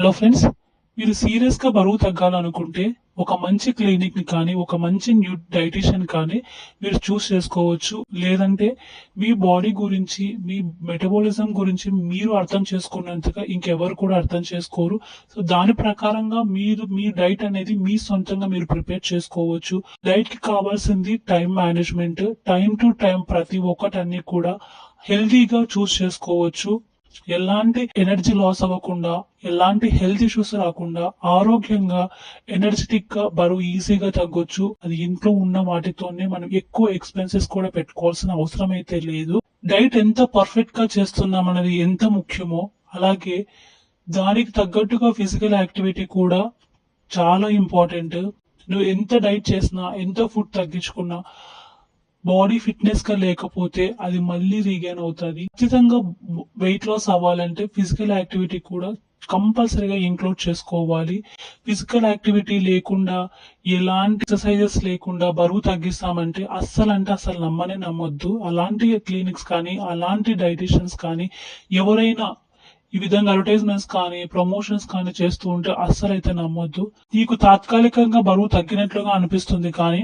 Hello friends మీరు సీరియస్గా బరువు తగ్గాలనుకుంటే ఒక మంచి క్లినిక్ని కానీ ఒక మంచి న్యూ డైటీషియన్ కానీ మీరు చూస్ చేసుకోవచ్చు. లేదంటే మీ బాడీ గురించి మీ మెటబాలిజం గురించి మీరు అర్థం చేసుకున్నంతగా ఇంకెవరు కూడా అర్థం చేసుకోరు. సో దాని ప్రకారంగా మీరు మీ డైట్ అనేది మీ సొంతంగా మీరు ప్రిపేర్ చేసుకోవచ్చు. డైట్కి కావాల్సింది time management. Time to time ప్రతి ఒక్కటన్ని కూడా హెల్తీగా చూస్ చేసుకోవచ్చు. ఎలాంటి ఎనర్జీ లాస్ అవ్వకుండా ఎలాంటి హెల్త్ ఇష్యూస్ రాకుండా ఆరోగ్యంగా ఎనర్జెటిక్గా బరువు ఈజీగా తగ్గొచ్చు. అది ఇంట్లో ఉన్న వాటితోనే మనం ఎక్కువ ఎక్స్పెన్సెస్ కూడా పెట్టుకోవాల్సిన అవసరం అయితే లేదు. డైట్ ఎంత పర్ఫెక్ట్గా చేస్తున్నాం అనేది ఎంత ముఖ్యమో అలాగే దానికి తగ్గట్టుగా ఫిజికల్ యాక్టివిటీ కూడా చాలా ఇంపార్టెంట్. నువ్వు ఎంత డైట్ చేసినా ఎంత ఫుడ్ తగ్గించుకున్నా బాడీ ఫిట్నెస్గా లేకపోతే అది మళ్ళీ రీగైన్ అవుతుంది. ఖచ్చితంగా వెయిట్ లాస్ అవ్వాలంటే ఫిజికల్ యాక్టివిటీ కూడా కంపల్సరీగా ఇంక్లూడ్ చేసుకోవాలి. ఫిజికల్ యాక్టివిటీ లేకుండా ఎలాంటి ఎక్సర్సైజెస్ లేకుండా బరువు తగ్గిస్తామంటే అస్సలు అంటే అసలు నమ్మనే నమ్మొద్దు. అలాంటి క్లినిక్స్ కానీ అలాంటి డైటిషియన్స్ కానీ ఎవరైనా ఈ విధంగా అడ్వర్టైజ్మెంట్స్ కానీ ప్రమోషన్స్ కానీ చేస్తూ ఉంటే అస్సలు అయితే నమ్మొద్దు. నీకు తాత్కాలికంగా బరువు తగ్గినట్లుగా అనిపిస్తుంది కానీ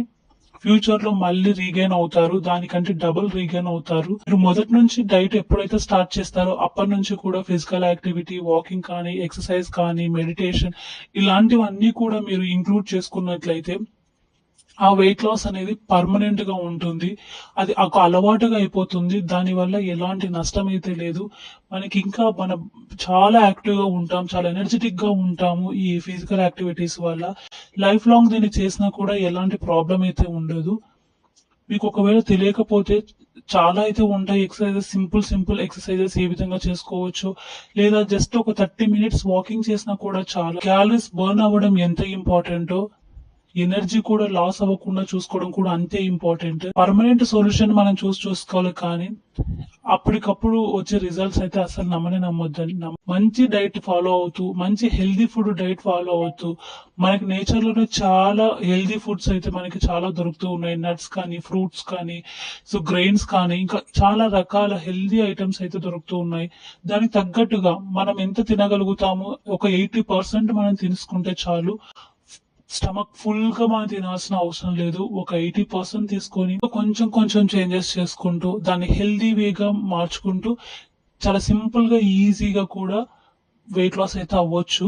ఫ్యూచర్లో మళ్ళీ రీగైన్ అవుతారు దానికంటే డబుల్ రీగైన్ అవుతారు. మీరు మొదటి నుంచి డైట్ ఎప్పుడైతే స్టార్ట్ చేస్తారో అప్పటి నుంచి కూడా ఫిజికల్ యాక్టివిటీ వాకింగ్ కానీ ఎక్సర్సైజ్ కానీ మెడిటేషన్ ఇలాంటివన్నీ కూడా మీరు ఇంక్లూడ్ చేసుకున్నట్లయితే ఆ వెయిట్ లాస్ అనేది పర్మనెంట్గా ఉంటుంది. అది ఒక అలవాటుగా అయిపోతుంది. దానివల్ల ఎలాంటి నష్టం అయితే లేదు. మనకి ఇంకా మనం చాలా యాక్టివ్గా ఉంటాం. చాలా ఎనర్జెటిక్గా ఉంటాము ఈ ఫిజికల్ యాక్టివిటీస్ వల్ల. లైఫ్ లాంగ్ దీన్ని చేసినా కూడా ఎలాంటి ప్రాబ్లం అయితే ఉండదు. మీకు ఒకవేళ తెలియకపోతే చాలా అయితే ఉంటాయి ఎక్సర్సైజెస్ సింపుల్ సింపుల్ ఎక్సర్సైజెస్ ఏ విధంగా చేసుకోవచ్చు. లేదా జస్ట్ ఒక థర్టీ మినిట్స్ వాకింగ్ చేసినా కూడా చాలా. క్యాలరీస్ బర్న్ అవ్వడం ఎంత ఇంపార్టెంటో ఎనర్జీ కూడా లాస్ అవ్వకుండా చూసుకోవడం కూడా అంతే ఇంపార్టెంట్. పర్మనెంట్ సొల్యూషన్ మనం చూసి చూసుకోవాలి కానీ అప్పటికప్పుడు వచ్చే రిజల్ట్స్ అయితే అసలు నమ్మనే నమ్మొద్దని నమ్మ- మంచి డైట్ ఫాలో అవుతూ మంచి హెల్దీ ఫుడ్ డైట్ ఫాలో అవుతూ మనకి నేచర్లోనే చాలా హెల్దీ ఫుడ్స్ అయితే మనకి చాలా దొరుకుతూ ఉన్నాయి. నట్స్ కానీ ఫ్రూట్స్ కానీ సో గ్రెయిన్స్ కానీ ఇంకా చాలా రకాల హెల్దీ ఐటమ్స్ అయితే దొరుకుతూ ఉన్నాయి. దానికి తగ్గట్టుగా మనం ఎంత తినగలుగుతామో? ఒక ఎయిటీ పర్సెంట్ మనం తీసుకుంటే చాలు. స్టమక్ ఫుల్గా మనం తినాల్సిన అవసరం లేదు. ఒక ఎయిటీ పర్సెంట్ తీసుకొని కొంచెం కొంచెం చేంజెస్ చేసుకుంటూ దాన్ని హెల్దీ వేగా మార్చుకుంటూ చాలా సింపుల్గా ఈజీగా కూడా వెయిట్ లాస్ అయితే అవ్వచ్చు.